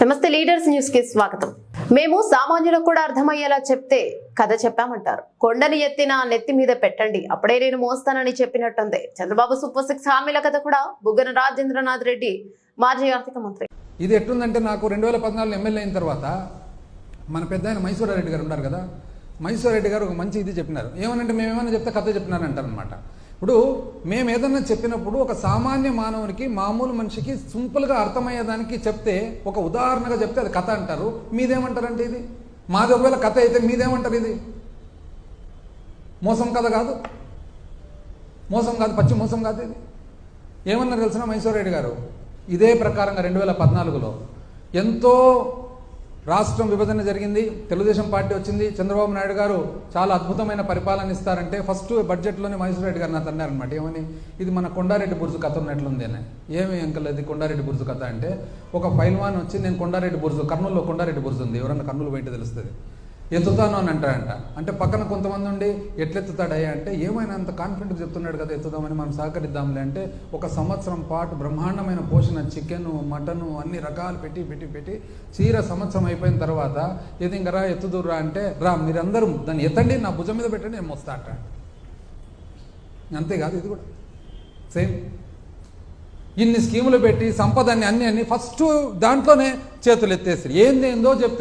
నమస్తే లీడర్స్ న్యూస్కి స్వాగతం. మేము సామాన్యులకు కూడా అర్థమయ్యేలా చెప్తే కథ చెప్పామంటారు. కొండని ఎత్తిన నెత్తి మీద పెట్టండి. అప్పుడే నేను మోస్తానని చెప్పినట్టుంది. చంద్రబాబు సూపర్ సిక్స్ హామీల కథ కూడా బుగ్గన రాజేంద్రనాథ్ రెడ్డి మాజీ ఆర్థిక మంత్రి. ఇది ఎట్టుందంటే నాకు రెండు వేల పద్నాలుగులో ఎమ్మెల్యే అయిన తర్వాత మన పెద్ద ఆయన మైసూరారెడ్డి గారు ఉన్నారు కదా. మైసూరారెడ్డి గారు ఒక మంచి ఇది చెప్పినారు. ఏమనంటే మేము ఏమైనా చెప్తే కథ చెప్పినారు అంటారనమాట ఇప్పుడు మేము ఏదన్నా చెప్పినప్పుడు ఒక సామాన్య మానవునికి మామూలు మనిషికి సింపుల్గా అర్థమయ్యేదానికి చెప్తే ఒక ఉదాహరణగా చెప్తే అది కథ అంటారు. మీదేమంటారంటే ఇది? మాది ఒకవేళ కథ అయితే మీదేమంటారు ఇది? మోసం కథ కాదు. మోసం కాదు పచ్చి మోసం కాదు ఇది. ఏమన్నారు తెలిసిన మైసూర్ రెడ్డి గారు? ఇదే ప్రకారంగా రెండు వేల పద్నాలుగులో ఎంతో రాష్ట్రం విభజన జరిగింది తెలుగుదేశం పార్టీ వచ్చింది. చంద్రబాబు నాయుడు గారు చాలా అద్భుతమైన పరిపాలన ఇస్తారంటే ఫస్ట్ బడ్జెట్లోనే మైసూరెడ్డి గారు నాకు అన్నారనమాట ఏమని? ఇది మన కొండారెడ్డి బుర్జు కథ ఉన్నట్లుంది అని. ఏమి అంకల్ అది కొండారెడ్డి బుర్జు కథ అంటే? ఒక పైల్వాన్ వచ్చి నేను కొండారెడ్డి బుర్జు కర్నూలులో కొండారెడ్డి బుర్జు ఉంది. ఎవరన్నా కర్నూలు బయట తెలుస్తుంది. ఎత్తుతాను అని అంటాడంట. అంటే పక్కన కొంతమంది ఉండి ఎట్లెత్తుతాడయ్యా అంటే ఏమైనా అంత కాన్ఫిడెంట్ చెప్తున్నాడు కదా ఎత్తుదామని మనం సహకరిద్దాంలే అంటే ఒక సంవత్సరం పాటు బ్రహ్మాండమైన పోషణ చికెను మటను అన్ని రకాలు పెట్టి పెట్టి పెట్టి చీర సంవత్సరం అయిపోయిన తర్వాత ఇది ఇంకా రా ఎత్తుదురా అంటే రా మీరందరూ దాన్ని ఎత్తండి నా భుజం మీద పెట్టండి నేను మోస్తా అంట అంతేకాదు ఇది కూడా. సేమ్ ఇన్ని స్కీములు పెట్టి సంపదని అన్ని అన్ని ఫస్ట్ దాంట్లోనే చేతులు ఎత్తేసి ఏంది ఏందో చెప్తే